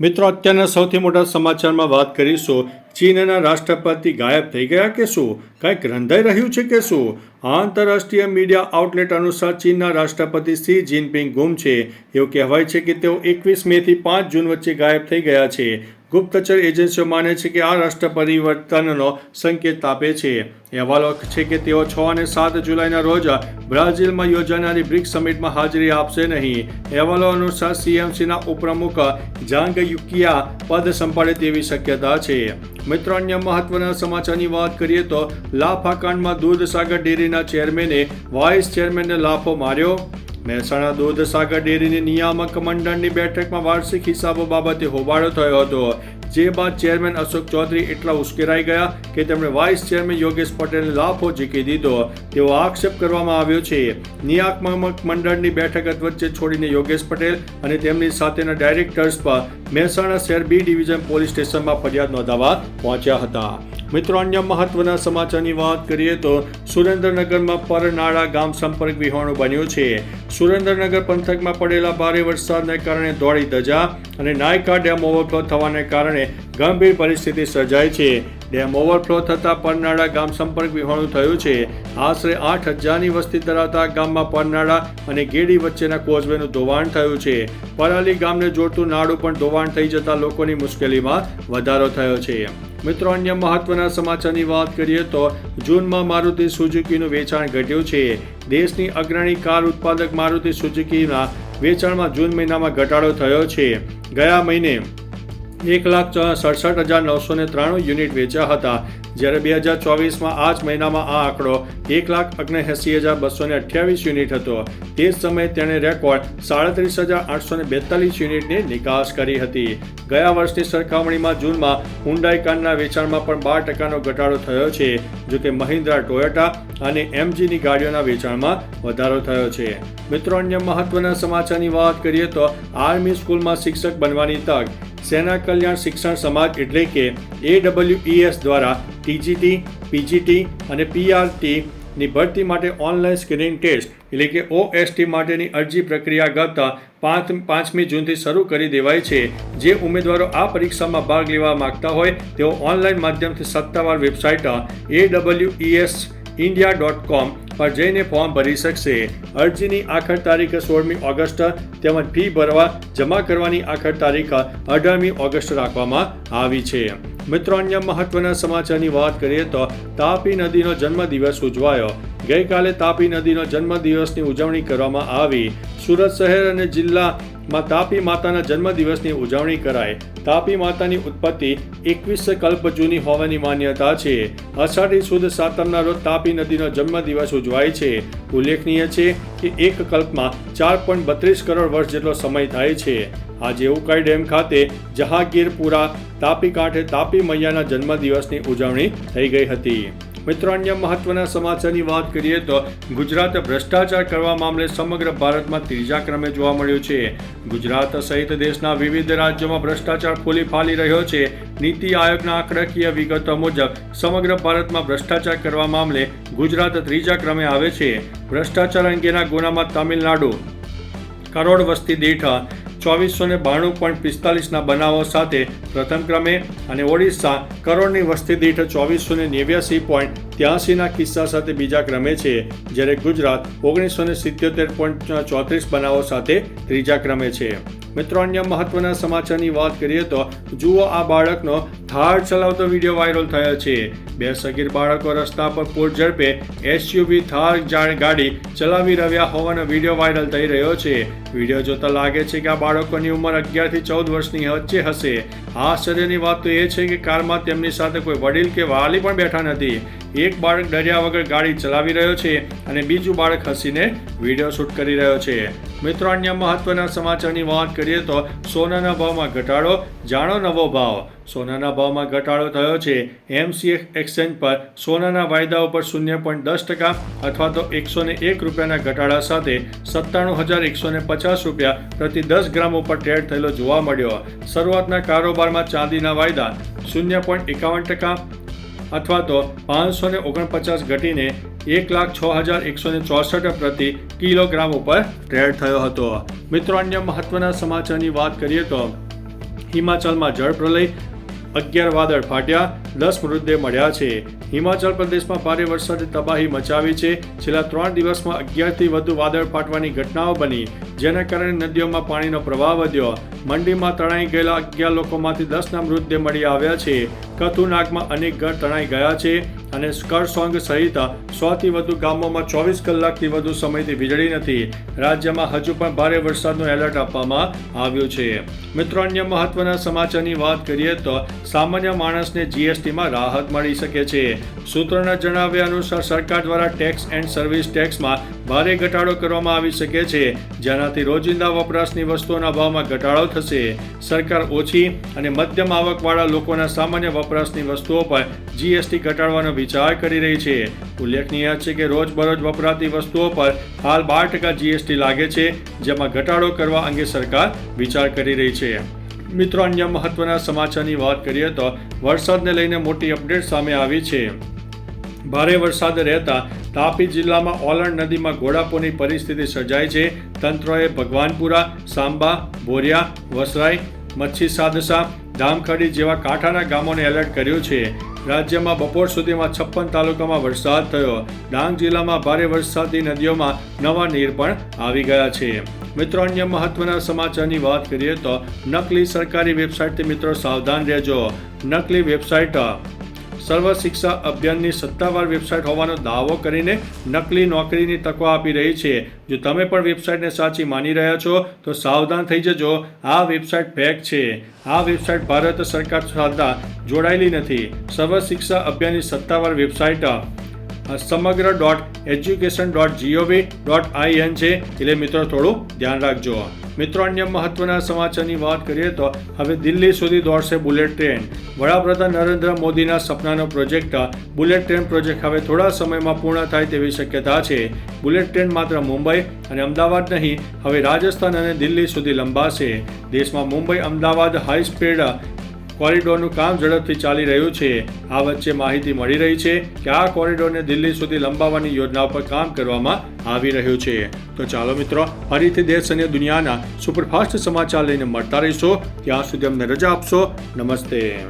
મિત્રો, અત્યારના સૌથી મોટા સમાચારમાં વાત કરીશું. ચીનના રાષ્ટ્રપતિ ગાયબ થઈ ગયા કે શું? કંઈક રંધાઈ રહ્યું છે કે શું? આંતરરાષ્ટ્રીય મીડિયા આઉટલેટ અનુસાર ચીનના રાષ્ટ્રપતિ સી જિનપિંગ ગુમ છે. એવું કહેવાય છે કે તેઓ એકવીસ મેથી પાંચ જૂન વચ્ચે ગાયબ થઈ ગયા છે. ગુપ્તચર એજન્સીઓ માને છે કે આ રાષ્ટ્ર પરિવર્તનનો સંકેત આપે છે. અહેવાલો છે કે તેઓ છ અને સાત જુલાઈના રોજ બ્રાઝિલમાં યોજાનારી બ્રિક્સ સમિટમાં હાજરી આપશે નહીં. અહેવાલો અનુસાર સીએમસીના ઉપપ્રમુખ જાંગ યુકિયા પદ સંભાળે તેવી શક્યતા છે. મિત્રો, અન્ય મહત્વના સમાચારની વાત કરીએ તો લાફા કાંડમાં દૂધસાગર ડેરીના ચેરમેને વાઇસ ચેરમેનને લાફો માર્યો. મહેસાણા દૂધસાગર ડેરીની નિયામક મંડળની બેઠકમાં વાર્ષિક હિસાબો બાબતે હોબાળો થયો હતો. જે બાદ ચેરમેન અશોક ચૌધરી એટલા ઉશ્કેરાઈ ગયા કે તેમણે વાઇસ ચેરમેન યોગેશ પટેલને લાફો ઝીકી દીધો. તેવો આક્ષેપ કરવામાં આવ્યો છે. નિયામક મંડળની બેઠક વચ્ચે છોડીને યોગેશ પટેલ અને તેમની સાથેના ડાયરેક્ટર્સ પર મહેસાણા શહેર બી ડિવિઝન પોલીસ સ્ટેશનમાં ફરિયાદ નોંધાવવા પહોંચ્યા હતા. મિત્રો, અન્ય મહત્વના સમાચારની વાત કરીએ તો સુરેન્દ્રનગરમાં પરનાળા ગામ સંપર્ક વિહોણું બન્યું છે. સુરેન્દ્રનગર પંથકમાં પડેલા ભારે વરસાદને કારણે દોડી ધજા અને નાયકા ડેમ ઓવરફ્લો થવાને કારણે ગંભીર પરિસ્થિતિ સર્જાઈ છે. ડેમ ઓવરફ્લો થતાં પરનાળા ગામ સંપર્ક વિહોણું થયું છે. આશરે આઠ હજારની વસ્તી ધરાવતા ગામમાં પરનાળા અને ગેડી વચ્ચેના કોઝવેનું ધોવાણ થયું છે. પરાલી ગામને જોડતું નાળું પણ ધોવાણ થઈ જતા લોકોની મુશ્કેલીમાં વધારો થયો છે. મિત્રો, અન્ય મહત્વના સમાચારની વાત કરીએ તો જૂનમાં મારુતિ સુઝુકીનું વેચાણ ઘટ્યું છે. દેશની અગ્રણી કાર ઉત્પાદક મારુતિ સુઝુકીના વેચાણમાં જૂન મહિનામાં ઘટાડો થયો છે. ગયા મહિને એક લાખ સડસઠ હજાર નવસો ને ત્રાણું યુનિટ વેચ્યા હતા. જ્યારે બે હજાર ચોવીસમાં આ જ મહિનામાં આ આંકડો એક લાખ ઓગણએંસી હજાર બસો ને અઠ્યાવીસ યુનિટ હતો. તે જ સમયે તેણે રેકોર્ડ સાડત્રીસ હજાર આઠસો ને બેતાલીસ યુનિટની નિકાસ કરી હતી. ગયા વર્ષની સરખામણીમાં જૂનમાં હુન્ડાઈ કારના વેચાણમાં પણ બાર ટકાનો ઘટાડો થયો છે જોકે મહિન્દ્રા, ટોયોટા અને એમજીની ગાડીઓના વેચાણમાં વધારો થયો છે. મિત્રો, અન્ય મહત્વના સમાચારની વાત કરીએ તો આર્મી સ્કૂલમાં શિક્ષક બનવાની તક. સેના કલ્યાણ શિક્ષણ સમાજ એટલે કે એડબ્લ્યુઈએસ દ્વારા ટીજીટી પીજીટી અને પીઆરટી ની ભરતી માટે ઓનલાઈન સ્ક્રીનિંગ ટેસ્ટ એટલે કે ઓએસટી માટેની અરજી પ્રક્રિયા ગત પાંચ, પાંચમી જૂનથી શરૂ કરી દેવાઈ છે. જે ઉમેદવારો આ પરીક્ષામાં ભાગ લેવા માંગતા હોય, તેઓ ઓનલાઈન માધ્યમથી સત્તાવાર વેબસાઇટ એડબ્લ્યુઈએસ ઇન્ડિયા ડોટ કોમ પર જઈને ફોર્મ ભરી શકશે. અરજીની આખર તારીખ સોળમી ઓગસ્ટ, તેમજ ફી ભરવા જમા કરવાની આખર તારીખ અઢારમી ઓગસ્ટ રાખવામાં આવી છે. મિત્રો, અન્ય મહત્વના સમાચારની વાત કરીએ તો તાપી નદીનો જન્મદિવસ ઉજવાયો. ગઈકાલે તાપી નદીનો જન્મદિવસની ઉજવણી કરવામાં આવી. સુરત શહેર અને જિલ્લામાં તાપી માતાના જન્મદિવસની ઉજવણી કરાય. તાપી માતાની ઉત્પત્તિ એકવીસ કલ્પ જૂની હોવાની માન્યતા છે. અષાઢી સુદ સાતમના રોજ તાપી નદીનો જન્મદિવસ ઉજવાય છે. ઉલ્લેખનીય છે કે એક કલ્પમાં ચાર પોઈન્ટ બત્રીસ કરોડ વર્ષ જેટલો સમય થાય છે. આજે ઉકાઈ ડેમ ખાતે જહાંગીરપુરા તાપી કાંઠે તાપી મૈયાના જન્મદિવસની ઉજવણી થઈ ગઈ હતી. મિત્રો, અન્ય મહત્વના સમાચારની વાત કરીએ તો ગુજરાત ભ્રષ્ટાચાર કરવા મામલે સમગ્ર ભારતમાં ત્રીજા ક્રમે જોવા મળ્યું છે. ગુજરાત સહિત દેશના વિવિધ રાજ્યોમાં ભ્રષ્ટાચાર ફૂલી ફાલી રહ્યો છે. નીતિ આયોગના આંકડાકીય વિગતો મુજબ, સમગ્ર ભારતમાં ભ્રષ્ટાચાર કરવા મામલે ગુજરાત ત્રીજા ક્રમે આવે છે. ભ્રષ્ટાચાર અંગેના ગુનામાં તામિલનાડુ કરોડ વસ્તી દીઠ ચોવીસો ને બાણું પોઈન્ટ પિસ્તાલીસના બનાવો સાથે પ્રથમ ક્રમે અને ઓડિશા કરોડની વસ્તી દીઠ ચોવીસો ને નેવ્યાસી પોઈન્ટ ત્યાસીના કિસ્સા સાથે બીજા ક્રમે છે, જ્યારે ગુજરાત ઓગણીસો ને સિત્યોતેર પોઈન્ટ ચોત્રીસ બનાવો સાથે ત્રીજા ક્રમે છે. મિત્રો, અન્ય મહત્વના સમાચારની વાત કરીએ તો જુઓ આ બાળકનો થાર ચલાવતો વીડિયો વાયરલ થયો છે. બે સગીર બાળકો રસ્તા પર પૂર ઝડપે એસયુવી થાર જાણ ગાડી ચલાવી રહ્યા હોવાનો વીડિયો વાયરલ થઈ રહ્યો છે. વીડિયો જોતા લાગે છે કે આ બાળકોની ઉંમર અગિયારથી ચૌદ વર્ષની વચ્ચે હશે. આશ્ચર્યની વાત તો એ છે કે કારમાં તેમની સાથે કોઈ વડીલ કે વાલી પણ બેઠા નથી. એક બાળક ડર્યા વગર ગાડી ચલાવી રહ્યો છે અને બીજું બાળક હસીને વીડિયો શૂટ કરી રહ્યો છે. મિત્રો, અન્ય મહત્વના સમાચારની વાત કરીએ તો સોનાના ભાવમાં ઘટાડો. જાણો નવો ભાવ. સોનાના ભાવમાં ઘટાડો થયો છે. એમસીએ એક્સચેન્જ પર સોનાના વાયદાઓ પર શૂન્ય પોઈન્ટ દસ ટકા અથવા તો એકસો ને એક રૂપિયાના ઘટાડા સાથે સત્તાણું હજાર એકસો ને પચાસ રૂપિયા પ્રતિ દસ ગ્રામ ઉપર ટ્રેડ થયેલો જોવા મળ્યો. શરૂઆતના કારોબારમાં ચાંદીના વાયદા શૂન્ય પોઈન્ટ એકાવન ટકા અથવા તો પાંચસો ને ઓગણપચાસ ઘટીને એક લાખ છ હજાર એકસો ને ચોસઠ પ્રતિ કિલોગ્રામ ઉપર ટ્રેડ થયો હતો. મિત્રો, અન્ય મહત્વના સમાચારની વાત કરીએ તો હિમાચલમાં જળ પ્રલય, અગિયાર વાદળ ફાટ્યા, દસ મૃતદેહ મળ્યા છે. હિમાચલ પ્રદેશમાં ભારે વરસાદે તબાહી મચાવી છે. છેલ્લા ત્રણ દિવસમાં અગિયારથી વધુ વાદળ ફાટવાની ઘટનાઓ બની, જેના કારણે નદીઓમાં પાણીનો પ્રવાહ વધ્યો. મંડીમાં તણાઈ ગયેલા અગિયાર લોકોમાંથી દસના મૃતદેહ મળી આવ્યા છે. કથુનાગમાં અનેક ઘર તણાઈ ગયા છે અને સ્કરસોંગ સહિત સોથી વધુ ગામોમાં ચોવીસ કલાકથી વધુ સમયથી વીજળી નથી. રાજ્યમાં હજુ પણ ભારે વરસાદનું એલર્ટ આપવામાં આવ્યું છે. મિત્રો, અન્ય મહત્વના સમાચારની વાત કરીએ તો સામાન્ય માણસને જીએસટીમાં રાહત મળી શકે છે. સૂત્રોના જણાવ્યા અનુસાર સરકાર દ્વારા ટેક્સ એન્ડ સર્વિસ ટેક્સમાં ભારે ઘટાડો કરવામાં આવી શકે છે. જેનાથી રોજિંદા વપરાશની વસ્તુઓના ભાવમાં ઘટાડો થશે. સરકાર ઓછી અને મધ્યમ આવકવાળા લોકોના સામાન્ય વપરાશની વસ્તુઓ પર જીએસટી ઘટાડવાનો વિચાર કરી રહી છે. ઉલ્લેખનીય છે કે રોજબરોજ વપરાતી વસ્તુઓ પર હાલ બાર ટકા જીએસટી લાગે છે, જેમાં ઘટાડો કરવા અંગે સરકાર વિચાર કરી રહી છે. મિત્રો, અન્ય મહત્વના સમાચારની વાત કરીએ તો વરસાદને લઈને મોટી અપડેટ સામે આવી છે. ભારે વરસાદ રહેતા તાપી જિલ્લામાં ઓલણ નદીમાં ઘોડાપોની પરિસ્થિતિ સર્જાઈ છે. તંત્રએ ભગવાનપુરા, સાંબા, બોરિયા, વસરાઈ, મચ્છી સાદસા, ધામખડી જેવા કાંઠાના ગામોને એલર્ટ કર્યું છે. રાજ્યમાં બપોર સુધીમાં છપ્પન તાલુકામાં વરસાદ થયો. ડાંગ જિલ્લામાં ભારે વરસાદથી નદીઓમાં નવા નીર પણ આવી ગયા છે. મિત્રો, અન્ય મહત્વના સમાચારની વાત કરીએ તો નકલી સરકારી વેબસાઇટથી મિત્રો સાવધાન રહેજો. નકલી વેબસાઇટ સર્વ શિક્ષા અભિયાનની સત્તાવાર વેબસાઇટ હોવાનો દાવો કરીને નકલી નોકરીની તકો આપી રહી છે. જો તમે પણ વેબસાઇટને સાચી માની રહ્યા છો, તો સાવધાન થઈ જજો. આ વેબસાઇટ ફેક છે. આ વેબસાઇટ ભારત સરકાર સાથે જોડાયેલી નથી. સર્વ શિક્ષા અભિયાનની સત્તાવાર website Samagra dot education dot GOV dot IN છે. એટલે મિત્રો થોડું ધ્યાન રાખજો. મિત્રો, અન્ય મહત્વના સમાચારની વાત કરીએ તો હવે દિલ્હી સુધી દોડશે બુલેટ ટ્રેન. વડાપ્રધાન નરેન્દ્ર મોદીના સપનાનો પ્રોજેક્ટ બુલેટ ટ્રેન પ્રોજેક્ટ હવે થોડા સમયમાં પૂર્ણ થાય તેવી શક્યતા છે. બુલેટ ટ્રેન માત્ર મુંબઈ અને અમદાવાદ નહીં, હવે રાજસ્થાન અને દિલ્હી સુધી લંબાશે. દેશમાં મુંબઈ, અમદાવાદ હાઈ સ્પીડ કોરિડોરનું કામ ઝડપથી ચાલી રહ્યું છે. આ વચ્ચે માહિતી મળી રહી છે કે આ કોરિડોરને દિલ્હી સુધી લંબાવવાની યોજના પર કામ કરવામાં આવી રહ્યું છે. તો ચાલો મિત્રો, ફરીથી દેશ અને દુનિયાના સુપરફાસ્ટ સમાચાર લઈને મળતા રહીશો. ત્યાં સુધી અમને રજા આપશો. નમસ્તે.